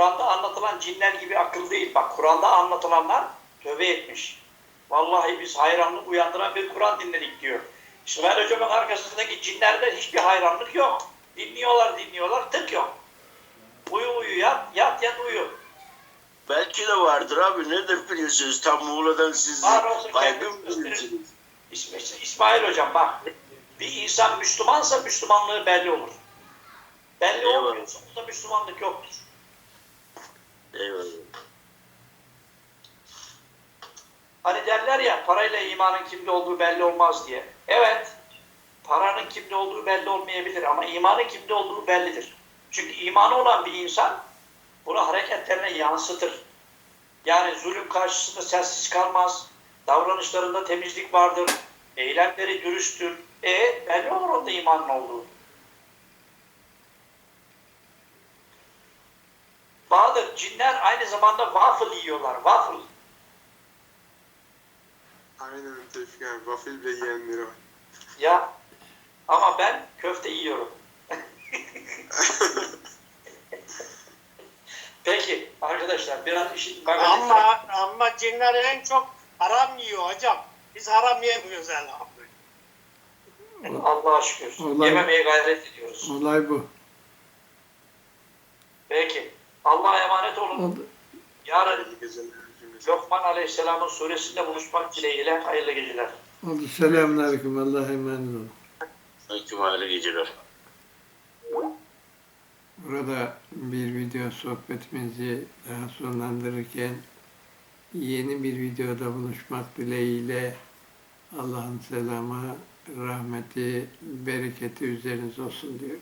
Kur'an'da anlatılan cinler gibi akıl değil. Bak Kur'an'da anlatılanlar tövbe etmiş. Vallahi biz hayranlık uyandıran bir Kur'an dinledik diyor. İsmail Hocam'ın arkasındaki cinlerden hiçbir hayranlık yok. Dinliyorlar dinliyorlar tık yok. Uyu uyu yat yat yat uyu. Belki de vardır abi. Nereden biliyorsunuz? Tam Muğla'dan siz biliyorsunuz. gösterin. İsmail, İsmail Hocam bak bir insan Müslümansa Müslümanlığı belli olur. Belli olmuyorsa da Müslümanlık yoktur. Hani derler ya parayla imanın kimde olduğu belli olmaz diye. Evet paranın kimde olduğu belli olmayabilir ama imanın kimde olduğu bellidir. Çünkü imanı olan bir insan bunu hareketlerine yansıtır. Yani zulüm karşısında sessiz kalmaz. Davranışlarında temizlik vardır. Eylemleri dürüsttür. E belli olur onda imanın olduğu. Bahadır, cinler aynı zamanda waffle yiyorlar. Waffle. Aynen Tevfik abi. Waffle bile yiyenleri var. Ya ama ben köfte yiyorum. Peki arkadaşlar biraz işin Ama ama cinler en çok haram yiyor hocam. Biz haram yemiyoruz elhamdülillah. Allah'a şükür. Olay- Yememeye gayret ediyoruz. Olay bu. Peki. Allah'a emanet olun. Yarın İyi geceler. Lokman Aleyhisselam'ın suresinde buluşmak dileğiyle hayırlı geceler. Oldu. Selamünaleyküm. Allah'a emanet olun. Aleyküm hayırlı geceler. Burada bir video sohbetimizi daha sonlandırırken yeni bir videoda buluşmak dileğiyle Allah'ın selamı, rahmeti, bereketi üzerinize olsun diyorum.